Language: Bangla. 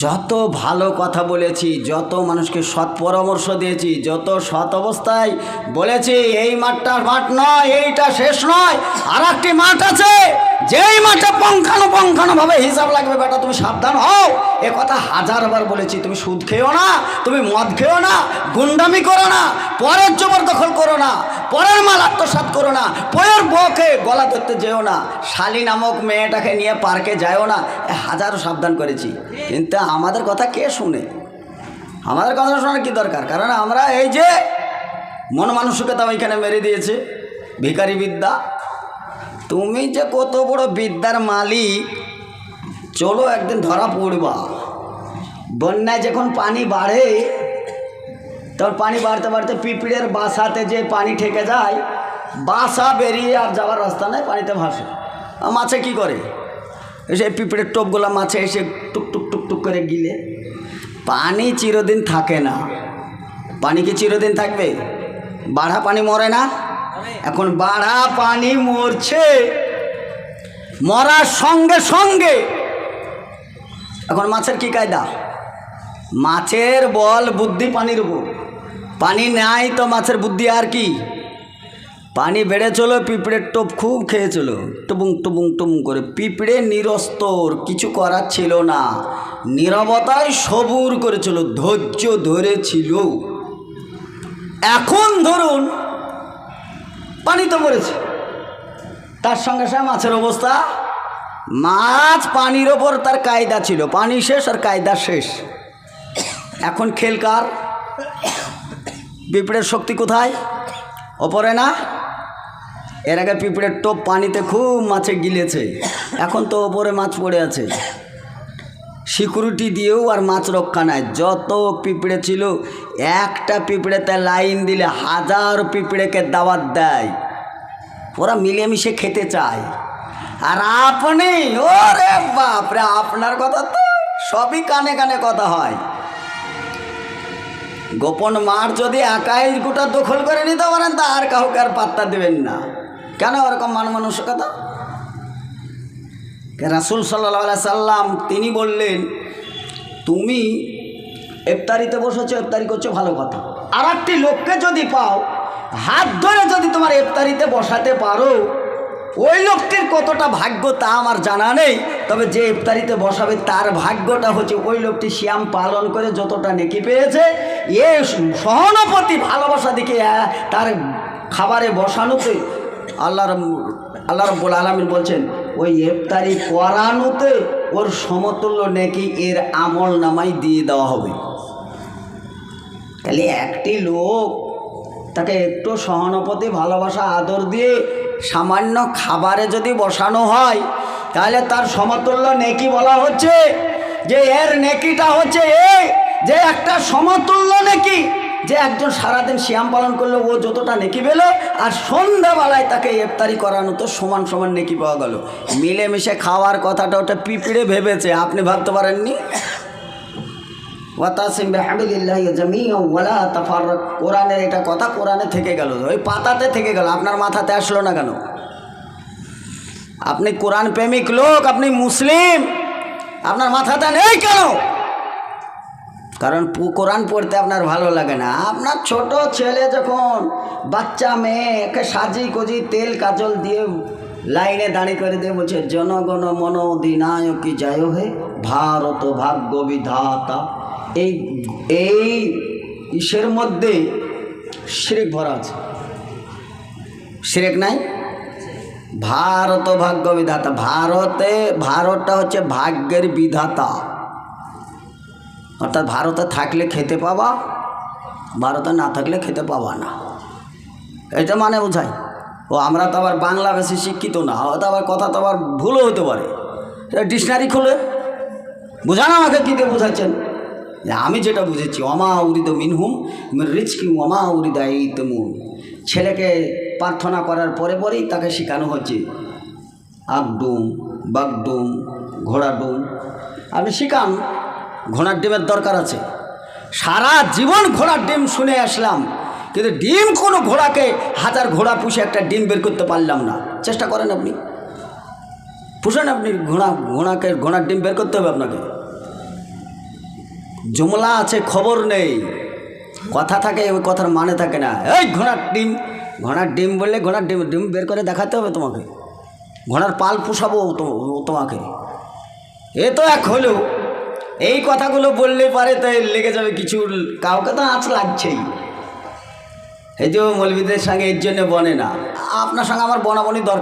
যত ভালো কথা বলেছি, যত মানুষকে সৎ পরামর্শ দিয়েছি, যত সৎ অবস্থায় বলেছি, এই মাঠটা মাঠ নয়, এইটা শেষ নয় আর একটি মাঠ আছে। যেই মাঠে পঙ্খানো পঙ্খানো ভাবে হিসাব লাগবে, বেটা, তুমি সাবধান হও। এ কথা হাজারবার বলেছি, তুমি সুদ খেও না, তুমি মদ খেও না, গুন্ডামি করো না, পরের জবরদখল করো না, পরের মাল আত্মসাৎ করো না, পরের বউকে গলা ধরতে যেও না, শালী নামক মেয়েটাকে নিয়ে পার্কে যায়ও না, এ হাজারো সাবধান করেছি। কিন্তু আমাদের কথা কে শুনে? আমাদের কথা শোনার কি দরকার? কারণ আমরা এই যে মন মানসিকতা ওইখানে মেরে দিয়েছে ভিখারি বিদ্যা তুমি যে কত বড় বিদ্যার মালিক, চলো একদিন ধরা পড়বা। বন্যায় যখন পানি বাড়ে, তখন পানি বাড়তে বাড়তে পিঁপড়ের বাসাতে যে পানি ঠেকে যায়, বাসা বেরিয়ে আর যাওয়ার রাস্তা নেই, পানিতে ভাসে। আর মাছে কি করে? এসে পিঁপড়ের টোপগুলো মাছে এসে টুক টুক টুক টুক করে গিলে। পানি চিরদিন থাকে না। পানি কি চিরদিন থাকবে? বাড়া পানি মরে না? এখন বাড়া পানি মরছে, মরার সঙ্গে সঙ্গে। এখন মাছের কি কায়দা? মাছের বল বুদ্ধি পানির উপর। পানি নাই তো মাছের বুদ্ধি আর কি? পানি বেড়ে চলো পিঁপড়ের টোপ খুব খেয়েছিল টুবুং টুবুং টুবুং করে। পিঁপড়ে নিরস্তর, কিছু করার ছিল না। নীরবতায় সবুর করেছিল ধৈর্য ধরেছিল। এখন ধরুন পানি তো মরেছে তার সঙ্গে সঙ্গে মাছের অবস্থা, মাছ পানির ওপর তার কায়দা ছিল। পানি শেষ আর কায়দা শেষ। এখন খেলকার পিঁপড়ের শক্তি কোথায়? ওপরে না? এর আগে পিঁপড়ের টোপ পানিতে খুব মাছে গিলেছে। এখন তো ওপরে মাছ পড়ে আছে। সিকিউরিটি দিয়েও আর মাছ রক্ষা নাই। যত পিঁপড়ে ছিল, একটা পিঁপড়েতে লাইন দিলে হাজার পিঁপড়েকে দাওয়াত দেয়। ওরা মিলেমিশে খেতে চায়। আর আপনি, ওরে বাপরে, আপনার কথা তো সবই কানে কানে কথা হয়। গোপন মাঠ যদি একাই গোটা দখল করে নিতে পারেন, তা আর কাউকে আর পাত্তা দেবেন না। কেন ওরকম মান মানসিকতা রাসুল সাল্লাহ সাল্লাম, তিনি বললেন, তুমি ইফতারিতে বসেছো, ইফতারি করছ, ভালো কথা। আর একটি লোককে যদি পাও, হাত ধরে যদি তোমার ইফতারিতে বসাতে পারো, ওই লোকটির কতটা ভাগ্য তা আমার জানা নেই। তবে যে ইফতারিতে বসাবে, তার ভাগ্যটা হচ্ছে ওই লোকটি শ্যাম পালন করে যতটা নেকি পেয়েছে, এ সহানুভূতি, ভালোবাসা দিকে তার খাবারে বসানোতে আল্লাহ আল্লাহ রব্বুল আলমিন বলছেন ওই ইফতারি করানোতে ওর সমতুল্য নেকি এর আমল নামাই দিয়ে দেওয়া হবে। তাহলে একটি লোক তাকে একটু সহানুভূতি, ভালোবাসা, আদর দিয়ে সামান্য খাবারে যদি বসানো হয়, তাহলে তার সমতুল্য নেকি বলা হচ্ছে যে এর নেকিটা হচ্ছে এই যে একটা সমতুল্য নেকি। যে একজন সারাদিন শ্যাম পালন করল, ও যতটা নেকি পেল, আর সন্ধ্যাবেলায় তাকে ইফতারি করানো তো সমান সমান নেকি পাওয়া গেল। মিলেমিশে খাওয়ার কথাটা ওটা পিঁপড়ে ভেবেছে, আপনি ভাবতে পারেননি? ওয়াতাসিম তাফাররাক। কোরআনের এটা কথা কোরআনে থেকে গেল, ওই পাতাতে থেকে গেল, আপনার মাথাতে আসলো না কেন? আপনি কোরআন প্রেমিক লোক, আপনি মুসলিম, আপনার মাথাতে নেই কেন? কারণ কোরআন পড়তে আপনার ভালো লাগে না। আপনার ছোট ছেলে যখন বাচ্চা মেয়েকে সাজি কজি তেল কাজল দিয়ে লাইনে দাঁড়িয়ে করে দিয়ে বলছে, জনগণ মন অধিনায়কী জয় হে, ভারত ভাগ্য বিধাতা। এই এই ইসের মধ্যে শিরিক ভরা আছে। শিরেক নাই? ভারত ভাগ্য বিধাতা। ভারতে, ভারতটা হচ্ছে ভাগ্যের বিধাতা। অর্থাৎ ভারতে থাকলে খেতে পাবা, ভারতে না থাকলে খেতে পাবা না। এটা মানে বোঝায়। ও, আমরা তো আবার বাংলা বেশি শিক্ষিত না হয়তো আবার কথা তো আবার ভুলও হতে পারে। ডিকশনারি খুলে। বোঝান আমাকে কী দিয়ে বোঝাচ্ছেন? আমি যেটা বুঝেছি, অমা উরিদ মিনহুম রিচকি অমা উরিদা এই তেমন ছেলেকে প্রার্থনা করার পরে পরেই তাকে শেখানো হচ্ছে। আগডুম বাগডুম ঘোড়া ডুম আপনি শিখান। ঘোড়ার ডিমের দরকার আছে। সারা জীবন ঘোড়ার ডিম শুনে আসলাম, কিন্তু ডিম কোনো ঘোড়াকে হাজার ঘোড়া পুষে একটা ডিম বের করতে পারলাম না। চেষ্টা করেন আপনি। পুষেন আপনি, ঘোড়া, ঘোড়াকে, ঘোড়ার ডিম বের করতে হবে আপনাকে। জুমলা আছে, খবর নেই। কথা থাকে, ওই কথার মানে থাকে না। এই ঘোড়ার ডিম ঘোড়ার ডিম বললে ঘোড়ার ডিম ডিম বের করে দেখাতে হবে তোমাকে। ঘোড়ার পাল পুষাবো তোমাকে। এ তো এক হলো এই কথাগুলো বললে পারে তাই লেগে যাবে কিছু, কাউকে তো আঁচ লাগছেই। এই যে মৌলবীদের সঙ্গে এর জন্য বনে না। আপনার সঙ্গে আমার বনাবনি দরকার।